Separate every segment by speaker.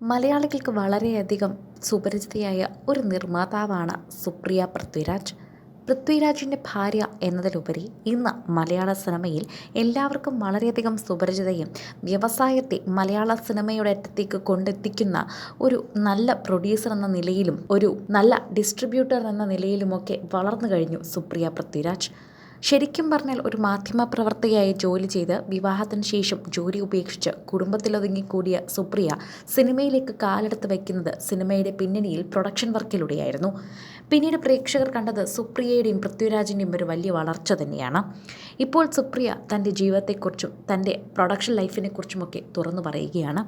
Speaker 1: മലയാളികൾക്ക് വളരെയധികം സുപരിചിതയായ ഒരു നിർമ്മാതാവാണ് സുപ്രിയ പൃഥ്വിരാജ്. പൃഥ്വിരാജിന്റെ ഭാര്യ എന്നതിലുപരി ഇന്ന് മലയാള സിനിമയിൽ എല്ലാവർക്കും വളരെയധികം സുപരിചിതയും വ്യവസായത്തെ മലയാള സിനിമയുടെ അറ്റത്തേക്ക് കൊണ്ടെത്തിക്കുന്ന ഒരു നല്ല പ്രൊഡ്യൂസർ എന്ന നിലയിലും ഒരു നല്ല ഡിസ്ട്രിബ്യൂട്ടർ എന്ന നിലയിലുമൊക്കെ വളർന്നു കഴിഞ്ഞു സുപ്രിയ പൃഥ്വിരാജ്. ശരിക്കും പറഞ്ഞാൽ ഒരു മാധ്യമപ്രവർത്തകയായി ജോലി ചെയ്ത് വിവാഹത്തിന് ശേഷം ജോലി ഉപേക്ഷിച്ച് കുടുംബത്തിലൊതുങ്ങിക്കൂടിയ സുപ്രിയ സിനിമയിലേക്ക് കാലെടുത്ത് വയ്ക്കുന്നത് സിനിമയുടെ പിന്നണിയിൽ പ്രൊഡക്ഷൻ വർക്കിലൂടെയായിരുന്നു. പിന്നീട് പ്രേക്ഷകർ കണ്ടത് സുപ്രിയയുടെയും പൃഥ്വിരാജിന്റെയും ഒരു വലിയ വളർച്ച തന്നെയാണ്. ഇപ്പോൾ സുപ്രിയ തന്റെ ജീവിതത്തെക്കുറിച്ചും തന്റെ പ്രൊഡക്ഷൻ ലൈഫിനെക്കുറിച്ചുമൊക്കെ തുറന്നു പറയുകയാണ്.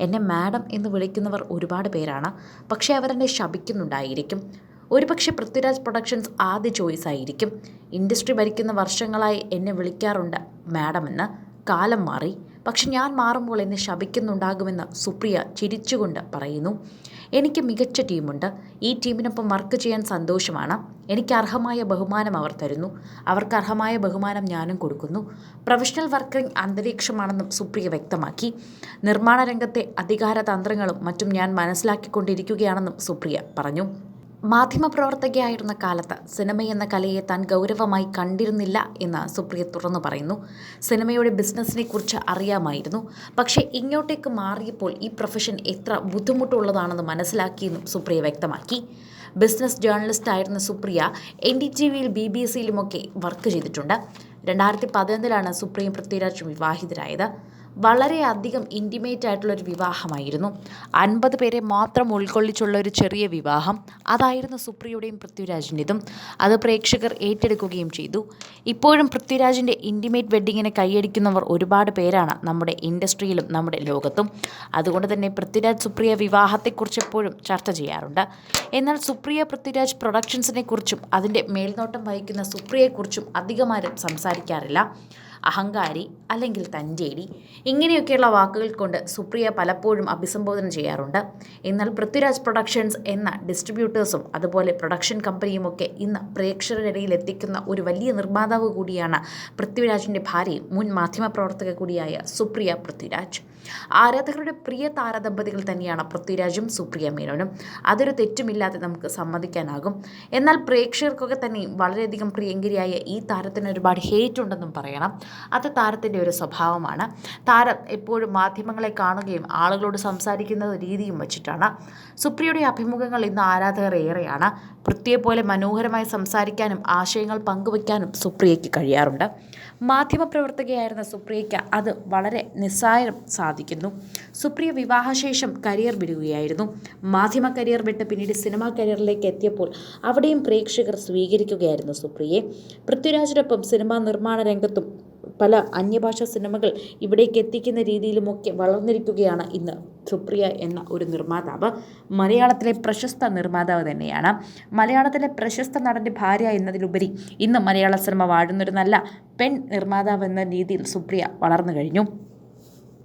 Speaker 1: എന്നെ മാഡം എന്ന് വിളിക്കുന്നവർ ഒരുപാട് പേരാണ്. പക്ഷേ അവരെന്നെ ശപിക്കുന്നുണ്ടായിരിക്കും. ഒരുപക്ഷെ പൃഥ്വിരാജ് പ്രൊഡക്ഷൻസ് ആദ്യ ചോയ്സ് ആയിരിക്കും. ഇൻഡസ്ട്രി ഭരിക്കുന്ന വർഷങ്ങളായി എന്നെ വിളിക്കാറുണ്ട് മാഡം എന്ന് കാലം മാറി. പക്ഷെ ഞാൻ മാറുമ്പോൾ എന്നെ ശപിക്കുന്നുണ്ടാകുമെന്ന് സുപ്രിയ ചിരിച്ചുകൊണ്ട് പറയുന്നു. എനിക്ക് മികച്ച ടീമുണ്ട്. ഈ ടീമിനൊപ്പം വർക്ക് ചെയ്യാൻ സന്തോഷമാണ്. എനിക്ക് അർഹമായ ബഹുമാനം അവർ തരുന്നു. അവർക്ക് അർഹമായ ബഹുമാനം ഞാനും കൊടുക്കുന്നു. പ്രൊഫഷണൽ വർക്കിംഗ് അന്തരീക്ഷമാണെന്നും സുപ്രിയ വ്യക്തമാക്കി. നിർമ്മാണ രംഗത്തെ അധികാര തന്ത്രങ്ങളും മറ്റും ഞാൻ മനസ്സിലാക്കിക്കൊണ്ടിരിക്കുകയാണെന്നും സുപ്രിയ പറഞ്ഞു. മാധ്യമപ്രവർത്തകയായിരുന്ന കാലത്ത് സിനിമ എന്ന കലയെ താൻ ഗൗരവമായി കണ്ടിരുന്നില്ല എന്ന് സുപ്രിയ തുറന്നു പറയുന്നു. സിനിമയുടെ ബിസിനസ്സിനെ കുറിച്ച് അറിയാമായിരുന്നു. പക്ഷേ ഇങ്ങോട്ടേക്ക് മാറിയപ്പോൾ ഈ പ്രൊഫഷൻ എത്ര ബുദ്ധിമുട്ടുള്ളതാണെന്ന് മനസ്സിലാക്കിയെന്നും സുപ്രിയ വ്യക്തമാക്കി. ബിസിനസ് ജേർണലിസ്റ്റ് ആയിരുന്ന സുപ്രിയ എൻ ഡി ടി വിയിൽ ബി ബി എസ് സിയിലുമൊക്കെ വർക്ക് ചെയ്തിട്ടുണ്ട്. രണ്ടായിരത്തി പതിനൊന്നിലാണ് സുപ്രിയ പൃഥ്വിരാജും വിവാഹിതരായത്. വളരെയധികം ഇന്റിമേറ്റ് ആയിട്ടുള്ളൊരു വിവാഹമായിരുന്നു. അൻപത് പേരെ മാത്രം ഉൾക്കൊള്ളിച്ചുള്ള ഒരു ചെറിയ വിവാഹം. അതായിരുന്നു സുപ്രിയയുടെയും പൃഥ്വിരാജിന്റെതും അത് പ്രേക്ഷകർ ഏറ്റെടുക്കുകയും ചെയ്തു. ഇപ്പോഴും പൃഥ്വിരാജിന്റെ ഇന്റിമേറ്റ് വെഡ്ഡിങ്ങിനെ കൈയടിക്കുന്നവർ ഒരുപാട് പേരാണ് നമ്മുടെ ഇൻഡസ്ട്രിയിലും നമ്മുടെ ലോകത്തും. അതുകൊണ്ട് തന്നെ പൃഥ്വിരാജ് സുപ്രിയ വിവാഹത്തെക്കുറിച്ച് എപ്പോഴും ചർച്ച ചെയ്യാറുണ്ട്. എന്നാൽ സുപ്രിയ പൃഥ്വിരാജ് പ്രൊഡക്ഷൻസിനെക്കുറിച്ചും അതിന്റെ മേൽനോട്ടം വഹിക്കുന്ന സുപ്രിയയെക്കുറിച്ചും അധികമാരും സംസാരിക്കാറില്ല. അഹങ്കാരി അല്ലെങ്കിൽ തഞ്ചേരി ഇങ്ങനെയൊക്കെയുള്ള വാക്കുകൾ കൊണ്ട് സുപ്രിയ പലപ്പോഴും അഭിസംബോധന ചെയ്യാറുണ്ട്. എന്നാൽ പൃഥ്വിരാജ് പ്രൊഡക്ഷൻസ് എന്ന ഡിസ്ട്രിബ്യൂട്ടേഴ്സും അതുപോലെ പ്രൊഡക്ഷൻ കമ്പനിയുമൊക്കെ ഇന്ന് പ്രേക്ഷകരുടെ ഇടയിൽ എത്തിക്കുന്ന ഒരു വലിയ നിർമ്മാതാവ് കൂടിയാണ് പൃഥ്വിരാജിന്റെ ഭാര്യയും മുൻ മാധ്യമപ്രവർത്തക കൂടിയായ സുപ്രിയ പൃഥ്വിരാജ്. ആരാധകരുടെ പ്രിയ താരദമ്പതികൾ തന്നെയാണ് പൃഥ്വിരാജും സുപ്രിയ മേനോനും. അതൊരു തെറ്റുമില്ലാതെ നമുക്ക് സമ്മതിക്കാനാകും. എന്നാൽ പ്രേക്ഷകർക്കൊക്കെ തന്നെ വളരെയധികം പ്രിയങ്കരിയായ ഈ താരത്തിന് ഒരുപാട് ഹേറ്റ് ഉണ്ടെന്നും പറയണം. അത് താരത്തിന്റെ ഒരു സ്വഭാവമാണ്. താരം എപ്പോഴും മാധ്യമങ്ങളെ കാണുകയും ആളുകളോട് സംസാരിക്കുന്ന രീതിയും വച്ചിട്ടാണ്. സുപ്രിയയുടെ അഭിമുഖങ്ങൾ ഇന്ന് ആരാധകർ ഏറെയാണ്. പൃഥ്വിയെപ്പോലെ മനോഹരമായി സംസാരിക്കാനും ആശയങ്ങൾ പങ്കുവയ്ക്കാനും സുപ്രിയയ്ക്ക് കഴിയാറുണ്ട്. മാധ്യമപ്രവർത്തകയായിരുന്ന സുപ്രിയയ്ക്ക് അത് വളരെ നിസ്സാരം സാധിക്കുന്നു. സുപ്രിയ വിവാഹശേഷം കരിയർ വിടുകയായിരുന്നു. മാധ്യമ കരിയർ വിട്ട് പിന്നീട് സിനിമാ കരിയറിലേക്ക് എത്തിയപ്പോൾ അവിടെയും പ്രേക്ഷകർ സ്വീകരിക്കുകയായിരുന്നു സുപ്രിയയെ. പൃഥ്വിരാജിനൊപ്പം സിനിമാ നിർമ്മാണ രംഗത്തും പല അന്യഭാഷാ സിനിമകൾ ഇവിടേക്ക് എത്തിക്കുന്ന രീതിയിലുമൊക്കെ വളർന്നിരിക്കുകയാണ് ഇന്ന്. സുപ്രിയ എന്ന ഒരു നിർമ്മാതാവ് മലയാളത്തിലെ പ്രശസ്ത നിർമ്മാതാവ് തന്നെയാണ്. മലയാളത്തിലെ പ്രശസ്ത നടന്റെ ഭാര്യ എന്നതിലുപരി ഇന്ന് മലയാള സിനിമ വാഴുന്നൊരു നല്ല പെൺ നിർമ്മാതാവ് എന്ന രീതിയിൽ സുപ്രിയ വളർന്നു കഴിഞ്ഞു.